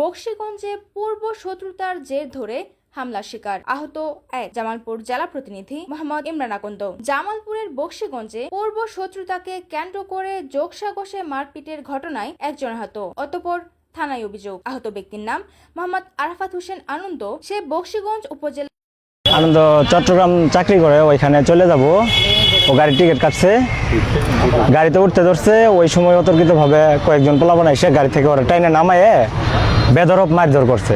বক্সিগঞ্জে পূর্ব শত্রুতার জের ধরে হামলার শিকার আহত এক জামালপুর জেলা প্রতিনিধি মোহাম্মদ ইমরান আকন্দ। জামালপুরের বক্সিগঞ্জে পূর্ব শত্রুতাকে কেন্দ্র করে যোগসাগসে মারপিটের ঘটনায় একজন আহত, অতপর থানায় অভিযোগ। আহত ব্যক্তির নাম মোহাম্মদ আরাফাত হোসেন আনন্দ। সে বক্সিগঞ্জ উপজেলা আনন্দ চট্টগ্রাম চাকরি করে, ওইখানে চলে যাব। ও গাড়ির টিকিট কাটছে। গাড়িতে উঠতে ধরছে। ওই সময় অতর্কিতভাবে কয়েকজন পোলাপান এসে গাড়ি থেকে ওরা টাইনে নামায়ে বেদরব মারধর করছে।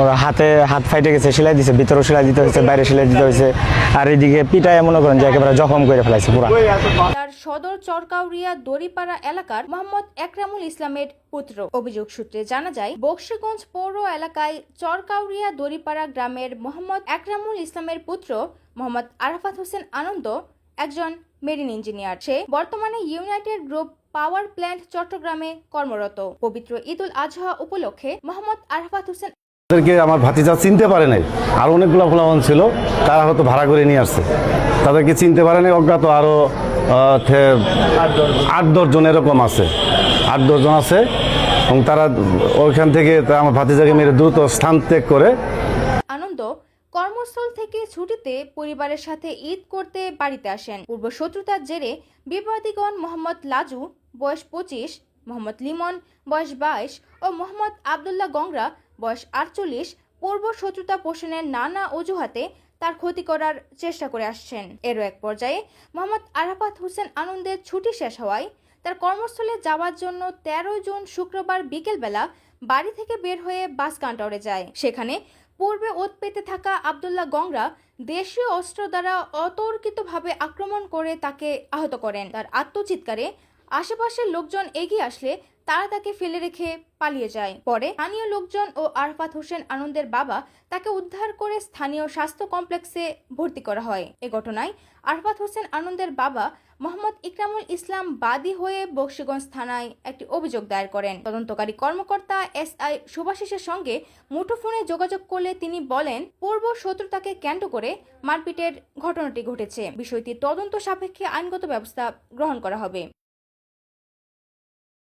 ওরা হাতে হাত ফাইটে গেছে, সেলাই দিছে, ভিতরেও সেলাই দিতে হয়েছে, বাইরে সেলাই দিতে হয়েছে। আর এদিকে পিটায় মনে করেন যে একেবারে জখম করে ফেলাইছে পুরা। তার সদর চরকাউরিয়া দড়িপাড়া এলাকার মোহাম্মদ একরামুল ইসলামের পুত্র। অভিযোগ সূত্রে জানা যায়, বক্সিগঞ্জ পৌর এলাকায় চরকাউরিয়া দড়িপাড়া গ্রামের মোহাম্মদ একরামুল ইসলামের পুত্র মোহাম্মদ আরাফাত হোসেন আনন্দ, একজন মেরিন ইঞ্জিনিয়ার। সে বর্তমানে ইউনাইটেড গ্রুপ পাওয়ার প্ল্যান্ট চট্টগ্রামে কর্মরত। পবিত্র ঈদুল আজহা উপলক্ষে মোহাম্মদ আরাফাত হোসেন তাদেরকে আমার ভাতিজা চিনতে পারে নাই। আর অনেকগুলো ফলাফল ছিল তারা হয়তো ভাড়া করে নিয়ে আসছে। তাদেরকে চিনতে পারে নাই অজ্ঞাত আরও আট দশজন এরকম আছে। আট দশজন আছে এবং তারা ওইখান থেকে আমার ভাতিজাকে মেরে দ্রুত স্থান ত্যাগ করে। আনন্দ কর্মস্থল থেকে ছুটিতে পরিবারের সাথে ঈদ করতে বাড়িতে আসেন। পূর্ব শত্রুতার জেরে বিবাদীগণ মোহাম্মদ লাজু বয়স পঁচিশ, মোহাম্মদ লিমন, বয়স বাইশ ও মোহাম্মদ আবদুল্লাহ গংরা, বয়স আটচল্লিশ, পূর্ব শত্রুতা পোষণের নানা অজুহাতে তার ক্ষতি করার চেষ্টা করে আসছেন। এরও এক পর্যায়ে মোহাম্মদ আরাফাত হোসেন আনন্দের ছুটি শেষ হওয়ায় তার কর্মস্থলে যাওয়ার জন্য তেরো জুন শুক্রবার বিকেলবেলা বাড়ি থেকে বের হয়ে বাস কাউন্টারে যায়। সেখানে পূর্বে ওত পেতে থাকা আবদুল্লাহ গংরা দেশীয় অস্ত্র দ্বারা অতর্কিতভাবে আক্রমণ করে তাকে আহত করেন। তার আত্মচিৎকারে আশেপাশের লোকজন এগিয়ে আসলে তারা তাকে ফেলে রেখে পালিয়ে যায়। পরে স্থানীয় লোকজন ও আরফাত হোসেন আনন্দের বাবা তাকে উদ্ধার করে স্থানীয় স্বাস্থ্য কমপ্লেক্সে ভর্তি করা হয়। এ ঘটনায় আরফাত হোসেন আনন্দের বাবা মোহাম্মদ ইকরামুল ইসলাম বাদী হয়ে বক্সিগঞ্জ থানায় একটি অভিযোগ দায়ের করেন। তদন্তকারী কর্মকর্তা এস আই শুভাশিসের সঙ্গে মুঠোফোনে যোগাযোগ করলে তিনি বলেন, পূর্ব শত্রুতাকে কেন্দ্র করে মারপিটের ঘটনাটি ঘটেছে। বিষয়টি তদন্ত সাপেক্ষে আইনগত ব্যবস্থা গ্রহণ করা হবে।